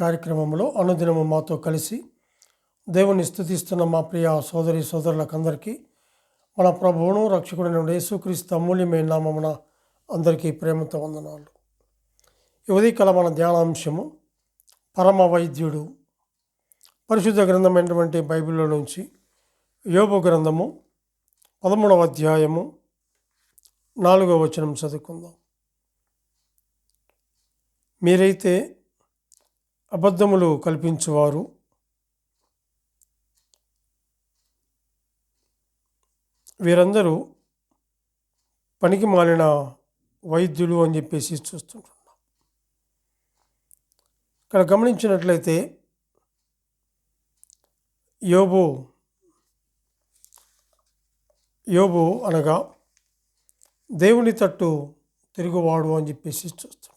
కార్యక్రమంలో అనుదినము మాతో కలిసి దేవుని స్థుతిస్తున్న మా ప్రియ సోదరి సోదరులకందరికీ మన ప్రభువును రక్షకుడైన యేసుక్రీస్తు అమూల్యమైన నామమున అందరికీ ప్రేమతో వందనాలు. ఈ ఉదయకాల మన ధ్యానాంశము పరమ వైద్యుడు పరిశుద్ధ గ్రంథమైనటువంటి బైబిల్లో నుంచి యోబు గ్రంథము పదమూడవ అధ్యాయము నాలుగవ వచనం చదువుకుందాం. మీరైతే అబద్ధములు కల్పించువారు. వీరందరూ పనికి మాలిన వైద్యులు అని చెప్పేసి చూస్తుంటున్నాం ఇక్కడ గమనించినట్లయితే యోబు యోబు అనగా దేవుని తట్టు తిరుగువాడు అని చెప్పేసి చూస్తున్నాం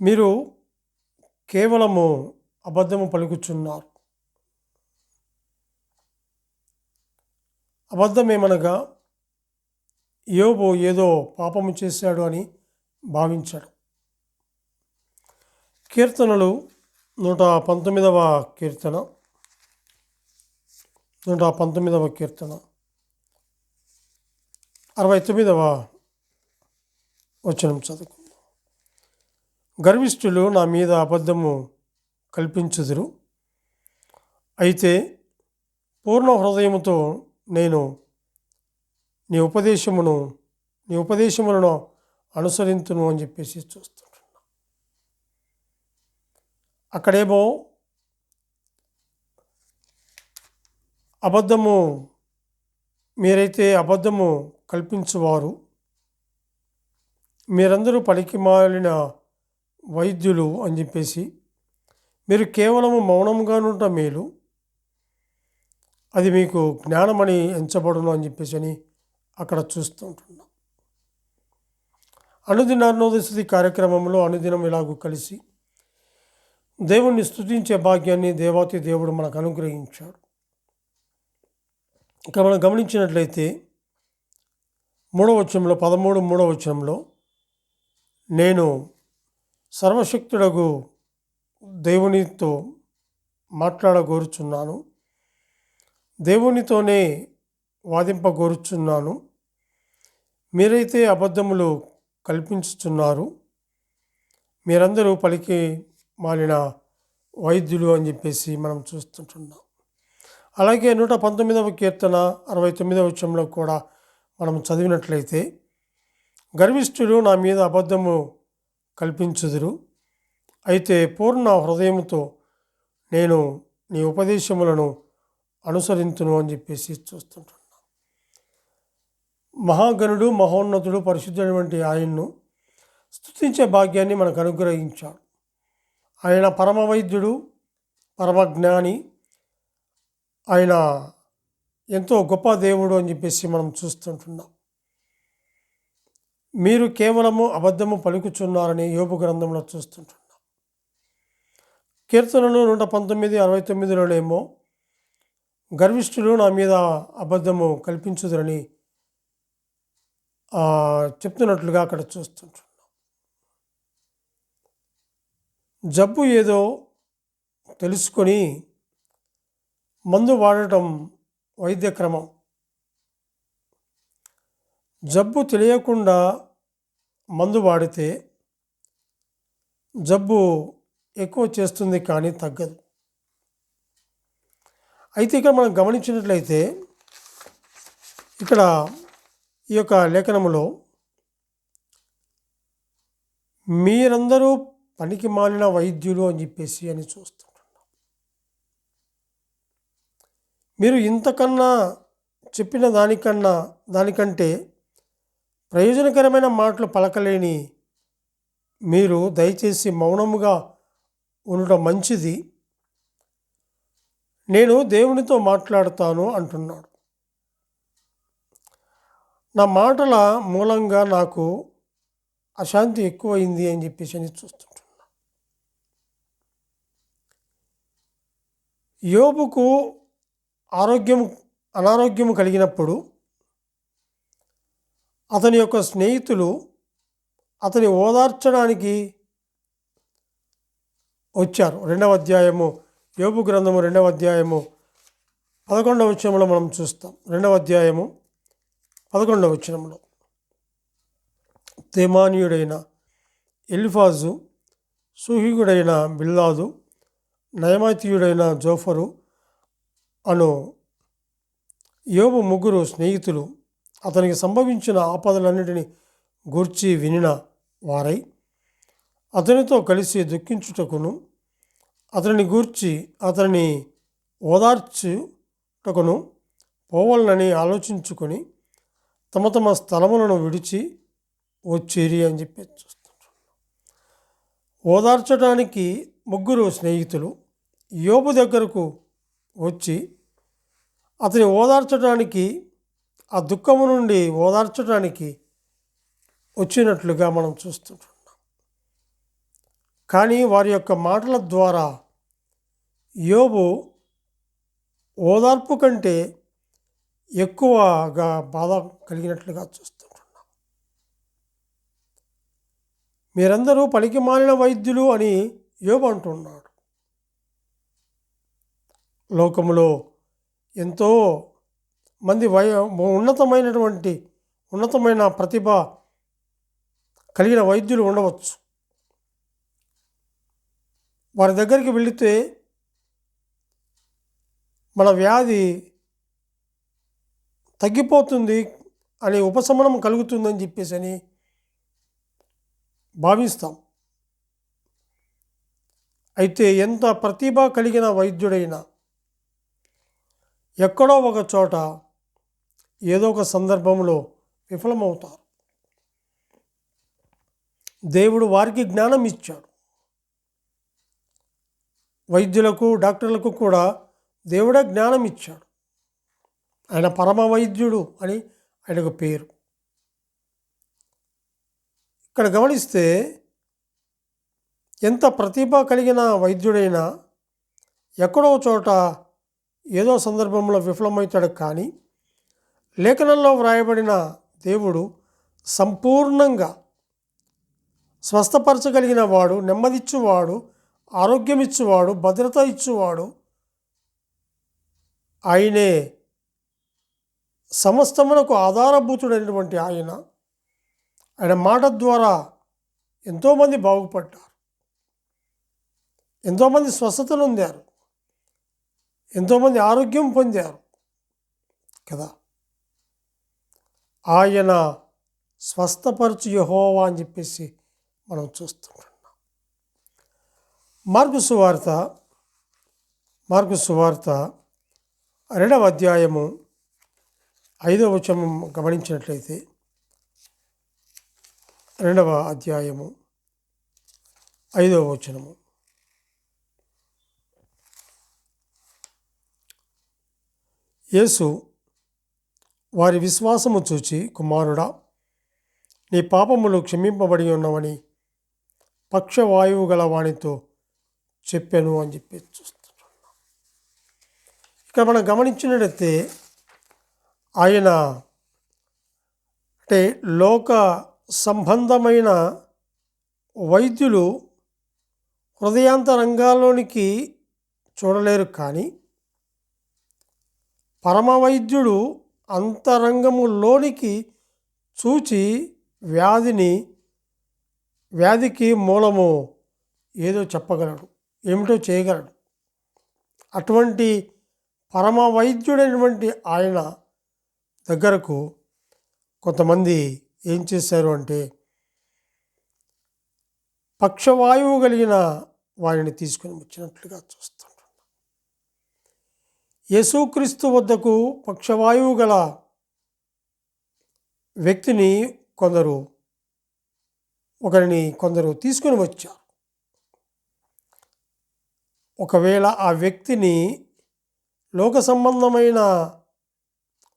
మీరు కేవలము అబద్ధము పలుకుచున్నారు. అబద్ధమేమనగా యోబో ఏదో పాపము చేశాడు అని భావించాడు. కీర్తనలు నూట పంతొమ్మిదవ కీర్తన నూట పంతొమ్మిదవ కీర్తన అరవై తొమ్మిదవ వచనం చదువు గర్విష్ఠులు నా మీద అబద్ధము కల్పించుదురు. అయితే పూర్ణ హృదయముతో నేను నీ ఉపదేశమును నీ ఉపదేశములను అనుసరించును అని చెప్పేసి చూస్తుంటున్నా. అక్కడేమో అబద్ధము మీరైతే అబద్ధము కల్పించువారు. మీరందరూ పనికి మాలిన వైద్యులు అని చెప్పేసి మీరు కేవలము మౌనంగానుంట మేలు అది మీకు జ్ఞానమని ఎంచబడును అని చెప్పేసి అని అక్కడ చూస్తూ ఉంటున్నాం అనుదిన అర్ణోదశతి కార్యక్రమంలో అనుదినం ఇలాగూ కలిసి దేవుణ్ణి స్థుతించే భాగ్యాన్ని దేవాతి దేవుడు మనకు అనుగ్రహించాడు. ఇక్కడ మనం గమనించినట్లయితే మూడవ వచనంలో పదమూడు మూడవ వచనంలో నేను సర్వశక్తుడగు దేవునితో మాట్లాడగోరుచున్నాను. దేవునితోనే వాదింపగోరుచున్నాను. మీరైతే అబద్ధములు కల్పించుచున్నారు. మీరందరూ పలికి మాలిన వైద్యులు అని చెప్పేసి మనం చూస్తుంటున్నాం. అలాగే నూట పంతొమ్మిదవ కీర్తన అరవై తొమ్మిదవ విషయంలో కూడా మనం చదివినట్లయితే గర్విష్ఠుడు నా మీద అబద్ధము కల్పించుదురు. అయితే పూర్ణ హృదయంతో నేను నీ ఉపదేశములను అనుసరించును అని చెప్పేసి చూస్తుంటున్నాను మహాగణుడు మహోన్నతుడు పరిశుద్ధుడైనటువంటి ఆయన్ను స్థుతించే భాగ్యాన్ని మనకు అనుగ్రహించాడు. ఆయన పరమ వైద్యుడు పరమజ్ఞాని ఆయన ఎంతో గొప్ప దేవుడు అని చెప్పేసి మనం చూస్తుంటున్నాం. మీరు కేవలము అబద్ధము పలుకుచున్నారని యోపు గ్రంథంలో చూస్తుంటున్నాం. కీర్తనలు నూట పంతొమ్మిది అరవై తొమ్మిదిలోనేమో గర్విష్ఠులు నా మీద అబద్ధము కల్పించుదరని చెప్తున్నట్లుగా అక్కడ చూస్తుంటున్నాం. జబ్బు ఏదో తెలుసుకొని మందు వాడటం వైద్య క్రమం జబ్బు తెలియకుండా మందు వాడితే జబ్బు ఎక్కువ చేస్తుంది కానీ తగ్గదు. అయితే ఇక్కడ మనం గమనించినట్లయితే ఇక్కడ ఈ యొక్క లేఖనములో మీరందరూ పనికి మాలిన వైద్యులు అని చెప్పేసి అని చూస్తుంటున్నాం. మీరు ఇంతకన్నా చెప్పిన దానికన్నా దానికంటే ప్రయోజనకరమైన మాటలు పలకలేని మీరు దయచేసి మౌనముగా ఉండటం మంచిది. నేను దేవునితో మాట్లాడతాను అంటున్నాడు. నా మాటల మూలంగా నాకు అశాంతి ఎక్కువైంది అని చెప్పేసి అని చూస్తుంటున్నా. యోబుకు ఆరోగ్యం అనారోగ్యం కలిగినప్పుడు అతని యొక్క స్నేహితులు అతని ఓదార్చడానికి వచ్చారు. రెండవ అధ్యాయము యోబు గ్రంథము రెండవ అధ్యాయము పదకొండవ వచనంలో మనం చూస్తాం. రెండవ అధ్యాయము పదకొండవ వచనంలో. తేమానీయుడైన ఎలిఫాజు సుహిగుడైన బిల్లాదు నయమాతీయుడైన జోఫరు అను యోబు ముగ్గురు స్నేహితులు అతనికి సంభవించిన ఆపదలన్నిటిని గూర్చి వినిన వారై అతనితో కలిసి దుఃఖించుటకును అతనిని గూర్చి అతనిని ఓదార్చుటకును పోవాలని ఆలోచించుకొని తమ తమ స్థలములను విడిచి వచ్చిరి అని చెప్పి చూస్తుంటాం ఓదార్చడానికి ముగ్గురు స్నేహితులు యోబు దగ్గరకు వచ్చి అతని ఓదార్చడానికి ఆ దుఃఖము నుండి ఓదార్చడానికి వచ్చినట్లుగా మనం చూస్తుంటున్నాం. కానీ వారి యొక్క మాటల ద్వారా యోబు ఓదార్పు కంటే ఎక్కువగా బాధ కలిగినట్లుగా చూస్తుంటున్నాం. మీరందరూ పనికి మాలిన వైద్యులు అని యోబు అంటున్నాడు. లోకములో ఎంతో మంది వయ ఉన్నతమైనటువంటి ఉన్నతమైన ప్రతిభ కలిగిన వైద్యులు ఉండవచ్చు. వారి దగ్గరికి వెళితే మన వ్యాధి తగ్గిపోతుంది అనే ఉపశమనం కలుగుతుందని చెప్పేసి అని భావిస్తాం. అయితే ఎంత ప్రతిభ కలిగిన వైద్యుడైనా ఎక్కడో ఒక చోట ఏదో ఒక సందర్భంలో విఫలమవుతారు. దేవుడు వారికి జ్ఞానం ఇచ్చాడు. వైద్యులకు డాక్టర్లకు కూడా దేవుడే జ్ఞానం ఇచ్చాడు. ఆయన పరమ వైద్యుడు అని ఆయనకు పేరు. ఇక్కడ గమనిస్తే ఎంత ప్రతిభ కలిగిన వైద్యుడైనా ఎక్కడో చోట ఏదో సందర్భంలో విఫలమవుతాడు కానీ లేఖనంలో వ్రాయబడిన దేవుడు సంపూర్ణంగా స్వస్థపరచగలిగిన వాడు నెమ్మదిచ్చువాడు ఆరోగ్యం ఇచ్చువాడు భద్రత ఇచ్చువాడు. ఆయనే సమస్తమునకు ఆధారభూతుడైనటువంటి ఆయన. ఆయన మాట ద్వారా ఎంతోమంది బాగుపడ్డారు. ఎంతోమంది స్వస్థత పొందారు ఎంతోమంది ఆరోగ్యం పొందారు. కదా? ఆయన స్వస్థపరచు యహోవా అని చెప్పేసి మనం చూస్తుంటున్నాం మార్పు సువార్త మార్పు సువార్త రెండవ అధ్యాయము ఐదవ వచనం గమనించినట్లయితే రెండవ అధ్యాయము ఐదవ వచనము. యేసు వారి విశ్వాసము చూచి కుమారుడా నీ పాపములు క్షమింపబడి ఉన్నవని పక్షవాయువు గల వానితో చెప్పాను అని చెప్పి చూస్తున్నాం ఇక్కడ మనం గమనించినట్లయితే ఆయన అంటే లోక సంబంధమైన వైద్యులు హృదయాంతరంగాల్లోనికి చూడలేరు కానీ పరమవైద్యుడు అంతరంగములోనికి చూచి వ్యాధిని వ్యాధికి మూలము ఏదో చెప్పగలడు ఏమిటో చేయగలడు. అటువంటి పరమ వైద్యుడైనటువంటి ఆయన దగ్గరకు కొంతమంది ఏం చేశారు అంటే పక్షవాయువు కలిగిన వారిని తీసుకొని వచ్చినట్లుగా చూస్తుంటాం యేసుక్రీస్తు వద్దకు పక్షవాయువు గల వ్యక్తిని కొందరు ఒకరిని కొందరు తీసుకొని వచ్చారు. ఒకవేళ ఆ వ్యక్తిని లోక సంబంధమైన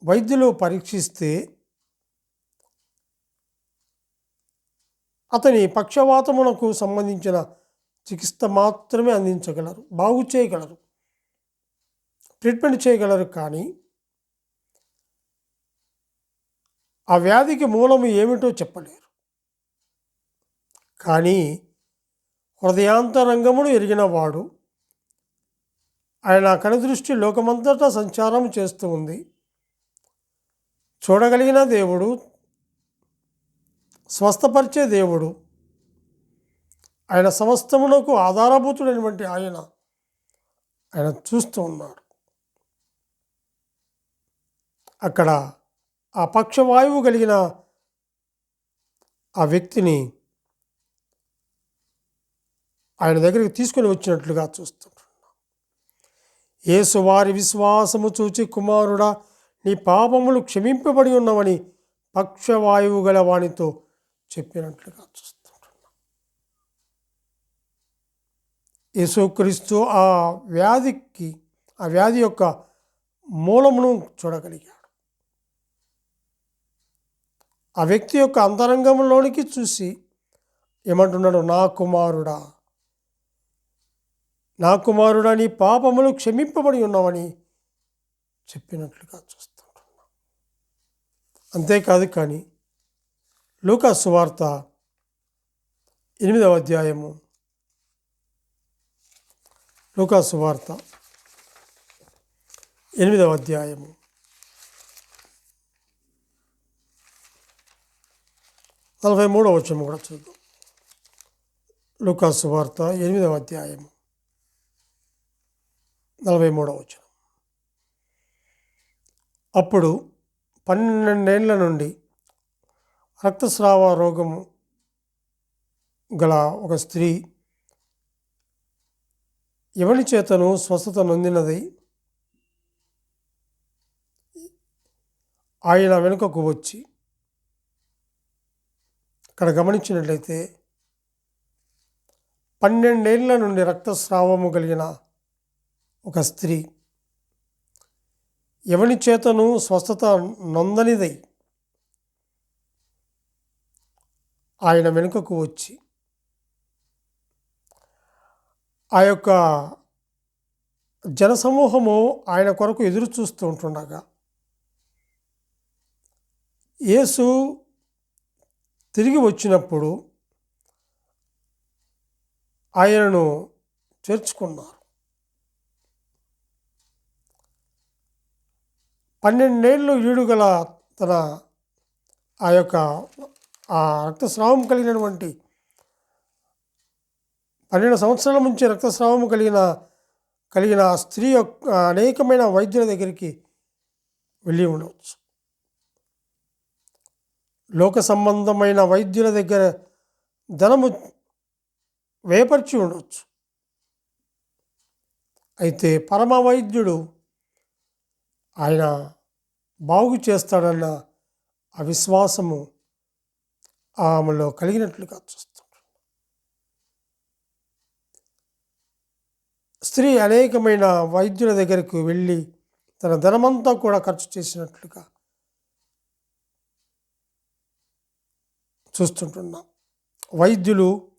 వైద్యులు పరీక్షిస్తే అతని పక్షవాతమునకు సంబంధించిన చికిత్స మాత్రమే అందించగలరు బాగు చేయగలరు. ట్రీట్మెంట్ చేయగలరు కానీ ఆ వ్యాధికి మూలము ఏమిటో చెప్పలేరు. కానీ హృదయాంతరంగమును ఎరిగినవాడు ఆయన కనుదృష్టి లోకమంతటా సంచారం చేస్తూ ఉంది. చూడగలిగిన దేవుడు స్వస్థపరిచే దేవుడు ఆయన సమస్తమునకు ఆధారభూతుడైనటువంటి ఆయన ఆయన చూస్తూ ఉన్నాడు అక్కడ ఆ పక్షవాయువు కలిగిన ఆ వ్యక్తిని ఆయన దగ్గరికి తీసుకుని వచ్చినట్లుగా చూస్తుంటున్నాం యేసు వారి విశ్వాసము చూచి కుమారుడా నీ పాపములు క్షమింపబడి ఉన్నవని పక్షవాయువు గల వానితో చెప్పినట్లుగా చూస్తుంటున్నాం యేసుక్రీస్తు ఆ వ్యాధికి ఆ వ్యాధి యొక్క మూలమును చూడగలిగాడు. ఆ వ్యక్తి యొక్క అంతరంగంలోనికి చూసి ఏమంటున్నాడు నా కుమారుడా నా కుమారుడా నీ పాపములు క్షమింపబడి ఉన్నావని చెప్పినట్లుగా చూస్తుంటున్నా అంతేకాదు కానీ లూకా సువార్త ఎనిమిదవ అధ్యాయము. లూకా సువార్త ఎనిమిదవ అధ్యాయము. నలభై మూడవ వచ్చము కూడా చూద్దాం లుకాసు వార్త ఎనిమిదవ అధ్యాయం నలభై మూడవ వచ్చం అప్పుడు పన్నెండేళ్ళ నుండి రక్తస్రావ రోగము గల ఒక స్త్రీ ఎవరి చేతను స్వస్థత నొందినది ఆయన వెనుకకు వచ్చి ఇక్కడ గమనించినట్లయితే పన్నెండేళ్ళ నుండి రక్తస్రావము కలిగిన ఒక స్త్రీ ఎవని చేతను స్వస్థత నొందనిదై ఆయన వెనుకకు వచ్చి ఆ యొక్క జనసమూహము ఆయన కొరకు ఎదురు చూస్తూ ఉంటుండగా యేసు తిరిగి వచ్చినప్పుడు ఆయనను చేర్చుకున్నారు. పన్నెండేళ్ళు ఈడుగల తన ఆ యొక్క ఆ రక్తస్రావం కలిగినటువంటి పన్నెండు సంవత్సరాల నుంచి రక్తస్రావం కలిగిన కలిగిన స్త్రీ యొక్క అనేకమైన వైద్యుల దగ్గరికి వెళ్ళి ఉండవచ్చు. లోక సంబంధమైన వైద్యుల దగ్గర ధనము వేపర్చి ఉండవచ్చు అయితే పరమ వైద్యుడు ఆయన బాగు చేస్తాడన్న అవిశ్వాసము ఆమెలో కలిగినట్లుగా చూస్తాడు స్త్రీ అనేకమైన వైద్యుల దగ్గరకు వెళ్ళి తన ధనమంతా కూడా ఖర్చు చేసినట్లుగా చూస్తుంటున్నాం. వైద్యులు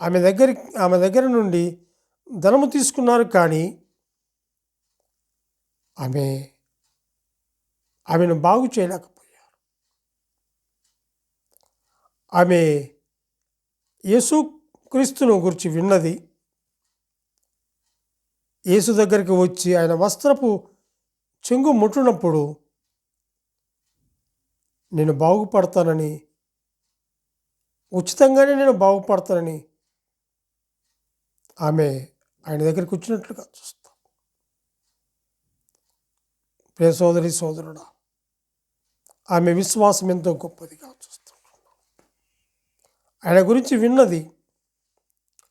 ఆమె దగ్గర ఆమె దగ్గర నుండి ధనము తీసుకున్నారు కానీ ఆమె ఆమెను బాగు చేయలేకపోయారు. ఆమె యేసు క్రీస్తును గురించి విన్నది. యేసు దగ్గరికి వచ్చి ఆయన వస్త్రపు చెంగు ముట్టినప్పుడు నేను బాగుపడతానని ఉచితంగానే నేను బాగుపడతానని ఆమె ఆయన దగ్గరికి వచ్చినట్లుగా చూస్తాం. ప్రే సోదరి సోదరుడా ఆమె విశ్వాసం ఎంతో గొప్పదిగా చూస్తాం. ఆయన గురించి విన్నది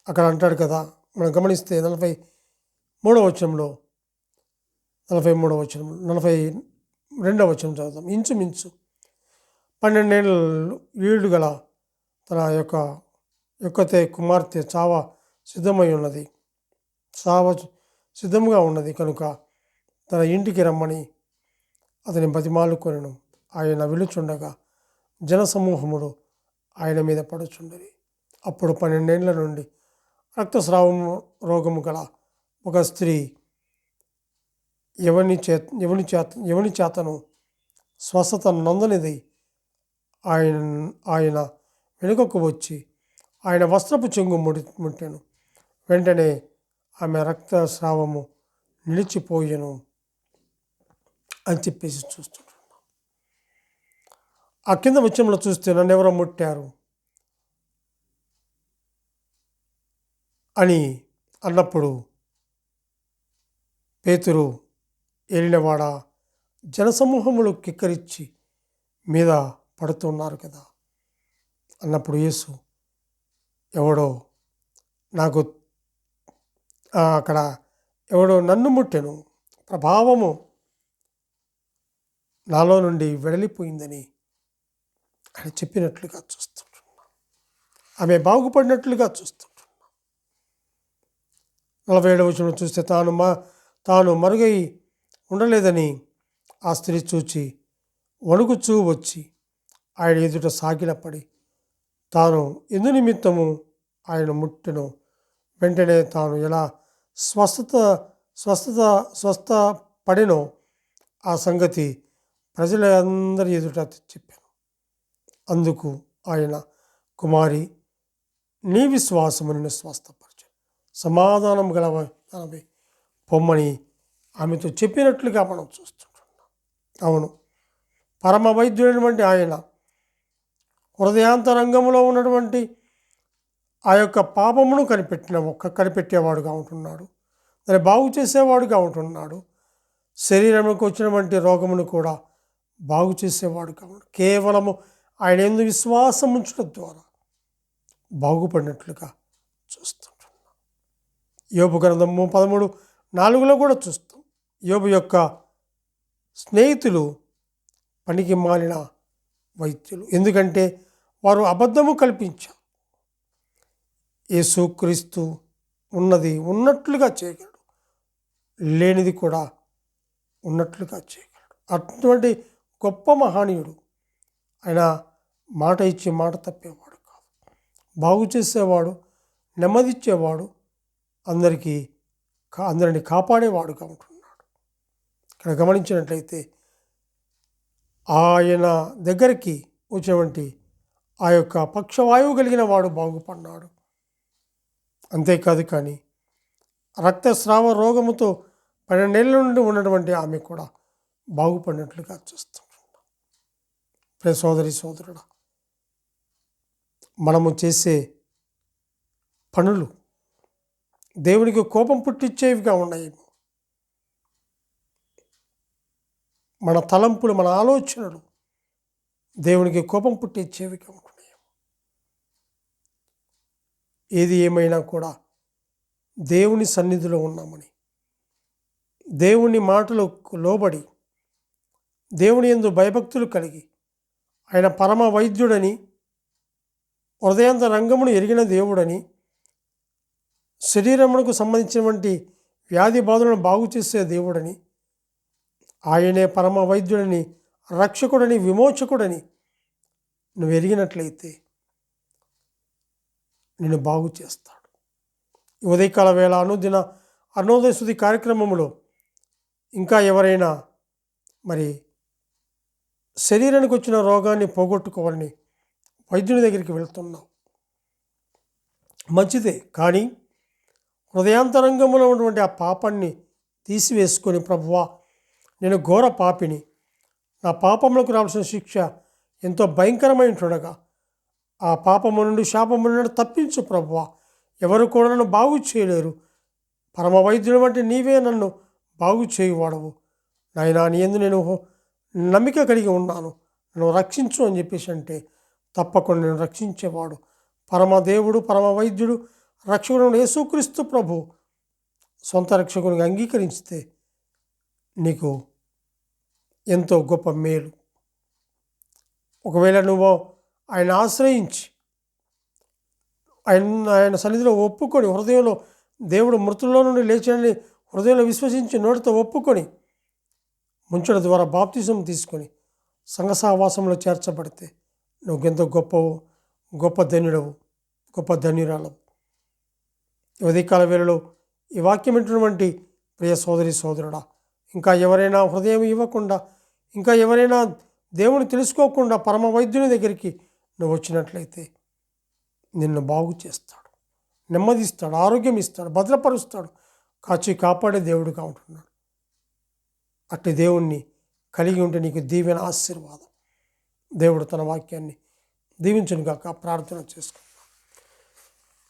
అక్కడ అంటాడు కదా మనం గమనిస్తే నలభై మూడవ వచనంలో నలభై మూడవ వచనం నలభై రెండవ వచనం చదువుతాం ఇంచుమించు పన్నెండేళ్ళు ఏడు గల తన యొక్క యొక్కతే కుమార్తె చావ సిద్ధమై ఉన్నది. చావ సిద్ధంగా ఉన్నది కనుక తన ఇంటికి రమ్మని అతని బతిమాలుకొనను. ఆయన వెలుచుండగా జనసమూహముడు ఆయన మీద పడుచుండని అప్పుడు పన్నెండేళ్ళ నుండి రక్తస్రావము రోగము గల ఒక స్త్రీ ఎవని చే ఎవని చేత ఎవని చేతను స్వస్థత నందనిది. ఆయన ఆయన వెనుకకు వచ్చి ఆయన వస్త్రపు చెంగు ముడి ముట్టాను. వెంటనే ఆమె రక్తస్రావము నిలిచిపోయాను అని చెప్పేసి చూస్తున్నాం ఆ కింద విషయంలో చూస్తే నన్ను ఎవరో ముట్టారు అని అన్నప్పుడు పేతురు ఏలినవాడ జనసమూహములు కిక్కరిచ్చి మీద పడుతున్నారు కదా. అన్నప్పుడు యేసు ఎవడో నాకు అక్కడ ఎవడో నన్ను ముట్టెను. ప్రభావము నాలో నుండి వెడలిపోయిందని ఆయన చెప్పినట్లుగా చూస్తుంటున్నాం. ఆమె బాగుపడినట్లుగా చూస్తుంటున్నాం. నలభై ఏడవ వచనం చూస్తే తాను మా తాను మరుగై ఉండలేదని ఆ స్త్రీ చూచి వణుకుచూ వచ్చి ఆయన ఎదుట సాగిలపడి తాను ఎందు నిమిత్తము ఆయన ముట్టెను. వెంటనే తాను ఎలా స్వస్థత స్వస్థత స్వస్థ పడినో ఆ సంగతి ప్రజలందరి ఎదుట చెప్పాను. అందుకు ఆయన కుమారి నీ విశ్వాసము నిన్ను స్వస్థపరచు సమాధానం గల గలవై. పొమ్మని ఆమెతో చెప్పినట్లుగా మనం చూస్తుంటున్నాం. అవును. పరమ వైద్యుడైనటువంటి ఆయన హృదయాంతరంగంలో ఉన్నటువంటి ఆ యొక్క పాపమును కనిపెట్టిన ఒక్క కనిపెట్టేవాడుగా ఉంటున్నాడు. దాన్ని బాగు చేసేవాడుగా ఉంటున్నాడు. శరీరంలోకి వచ్చినటువంటి రోగమును కూడా బాగు చేసేవాడుగా ఉన్నాడు కేవలము ఆయన ఎందు విశ్వాసం ఉంచడం ద్వారా బాగుపడినట్లుగా చూస్తుంటున్నాం. యోబు గ్రంథము పదమూడు నాలుగులో కూడా చూస్తాం. యోబు యొక్క స్నేహితులు పనికి మాలిన వైద్యులు. ఎందుకంటే వారు అబద్ధము కల్పించారు. యేసుక్రీస్తు ఉన్నది ఉన్నట్లుగా చేయగలడు. లేనిది కూడా ఉన్నట్లుగా చేయగలడు. అటువంటి గొప్ప మహనీయుడు ఆయన మాట ఇచ్చి మాట తప్పేవాడు కాదు. బాగు చేసేవాడు నెమ్మదిచ్చేవాడు అందరికీ అందరిని కాపాడేవాడుగా ఉంటున్నాడు. ఇక్కడ గమనించినట్లయితే ఆయన దగ్గరికి వచ్చినటువంటి ఆ యొక్క పక్షవాయువు కలిగిన వాడు బాగుపడినాడు అంతేకాదు కానీ రక్తస్రావ రోగముతో పన్నెండేళ్ళ నుండి ఉన్నటువంటి ఆమె కూడా బాగుపడినట్లుగా చూస్తున్నాం ప్రే సోదరి సోదరుడా మనము చేసే పనులు దేవునికి కోపం పుట్టించేవిగా ఉన్నాయేమో మన తలంపులు మన ఆలోచనలు దేవునికి కోపం పుట్టించేవిగా ఉంటున్నాయేమో ఏది ఏమైనా కూడా దేవుని సన్నిధిలో ఉన్నామని దేవుని మాటలకు లోబడి దేవుని ఎందు భయభక్తులు కలిగి ఆయన పరమ వైద్యుడని హృదయాంత రంగమును ఎరిగిన దేవుడని శరీరమునకు సంబంధించినటువంటి వ్యాధి బాధలను బాగు చేసే దేవుడని ఆయనే పరమ వైద్యుడని రక్షకుడని విమోచకుడని నువ్వు ఎరిగినట్లయితే నిన్ను బాగు చేస్తాడు. ఈ ఉదయకాల వేళ అనుదిన అరుణోదయ శుద్ధి కార్యక్రమంలో ఇంకా ఎవరైనా మరి శరీరానికి వచ్చిన రోగాన్ని పోగొట్టుకోవాలని వైద్యుని దగ్గరికి వెళ్తున్నావు. మంచిదే కానీ హృదయాంతరంగంలో ఉన్నటువంటి ఆ పాపాన్ని తీసివేసుకొని ప్రభువా నేను ఘోర పాపిని నా పాపములకు రావాల్సిన శిక్ష ఎంతో భయంకరమైనటుండగా ఆ పాపము నుండి శాపము నుండి తప్పించు ప్రభువా. ఎవరు కూడా నన్ను బాగు చేయలేరు. పరమ వైద్యుడు వంటి నీవే నన్ను బాగు చేయువాడవు. నాయనా నీ ఎందు నేను నమ్మిక కలిగి ఉన్నాను. నన్ను రక్షించు అని చెప్పేసి అంటే తప్పకుండా నేను రక్షించేవాడు. పరమదేవుడు పరమ వైద్యుడు రక్షకుడు యేసుక్రీస్తు ప్రభు. సొంత రక్షకునిగా అంగీకరిస్తే నీకు ఎంతో గొప్ప మేలు. ఒకవేళ నువ్వు ఆయన ఆశ్రయించి ఆయన ఆయన సన్నిధిలో ఒప్పుకొని హృదయంలో దేవుడు మృతుల్లో నుండి లేచాడని హృదయంలో విశ్వసించి నోటితో ఒప్పుకొని ముంచడం ద్వారా బాప్తిజం తీసుకొని సంఘ సహవాసంలో చేర్చబడితే నువ్వు ఎంతో గొప్పవు గొప్ప ధన్యుడవు గొప్ప ధన్యురాలవు. ఉదయకాల వేళలో ఈ వాక్యం వింటున్నటువంటి ప్రియ సోదరి సోదరుడా ఇంకా ఎవరైనా హృదయం ఇవ్వకుండా ఇంకా ఎవరైనా దేవుని తెలుసుకోకుండా పరమ వైద్యుని దగ్గరికి నువ్వు వచ్చినట్లయితే నిన్ను బాగు చేస్తాడు. నెమ్మదిస్తాడు ఆరోగ్యం ఇస్తాడు భద్రపరుస్తాడు. కాచి కాపాడే దేవుడుగా ఉంటున్నాడు. అట్టి దేవుణ్ణి కలిగి ఉంటే నీకు దీవెన ఆశీర్వాదం. దేవుడు తన వాక్యాన్ని దీవించను కాక ప్రార్థన చేసుకుందాం.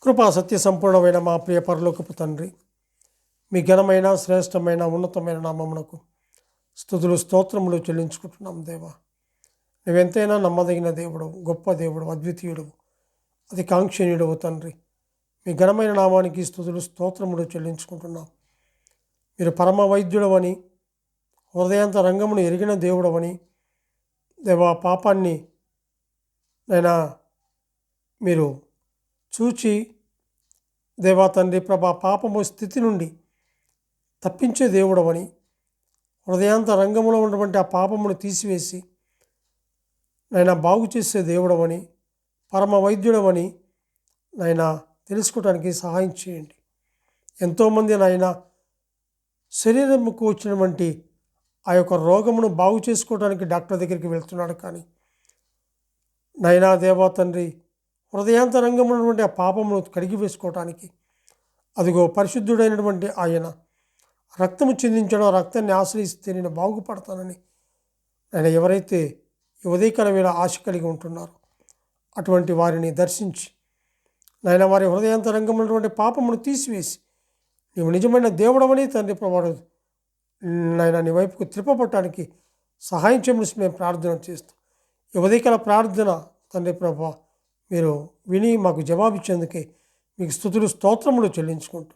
కృపా సత్య సంపూర్ణమైన మా ప్రియ పరలోకపు తండ్రి మీ ఘనమైన శ్రేష్టమైన ఉన్నతమైన నామమునకు స్థుతులు స్తోత్రములు చెల్లించుకుంటున్నాం దేవా. నువ్వెంతైనా నమ్మదగిన దేవుడు గొప్ప దేవుడు అద్వితీయుడు అతి కాంక్షణీయుడవు తండ్రి. మీ ఘనమైన నామానికి స్థుతులు స్తోత్రములు చెల్లించుకుంటున్నాం. మీరు పరమ వైద్యుడవని హృదయాంత రంగమును ఎరిగిన దేవుడవని దేవా పాపాన్ని నైనా మీరు చూచి దేవా తండ్రి ప్రభా పాపము స్థితి నుండి తప్పించే దేవుడవని హృదయాంత రంగంలో ఉన్నటువంటి ఆ పాపమును తీసివేసి నాయన బాగు చేసే దేవుడవని పరమ వైద్యుడవని నాయన తెలుసుకోవడానికి సహాయం చేయండి. ఎంతోమంది నాయన శరీరంకు వచ్చినటువంటి ఆ యొక్క రోగమును బాగు చేసుకోవడానికి డాక్టర్ దగ్గరికి వెళ్తున్నాడు కానీ నైనా దేవా తండ్రి హృదయాంతరంగం ఉన్నటువంటి ఆ పాపమును కడిగి వేసుకోవటానికి అదిగో పరిశుద్ధుడైనటువంటి ఆయన రక్తము చిందించడం రక్తాన్ని ఆశ్రయిస్తే నేను బాగుపడతానని ఆయన ఎవరైతే ఉదయకాల వేళ ఆశ కలిగి ఉంటున్నారో అటువంటి వారిని దర్శించి నాయన వారి హృదయాంతరంగమైనటువంటి పాపమును తీసివేసి నీవు నిజమైన దేవుడమని తండ్రి ప్రభాడు నాయన నీ వైపుకు త్రిప్పబట్టడానికి సహాయం చేయమని మేము ప్రార్థన చేస్తాం ఈ ఉదయకాల ప్రార్థన తండ్రి ప్రభా మీరు విని మాకు జవాబిచ్చేందుకే మీకు స్థుతులు స్తోత్రములు చెల్లించుకుంటూ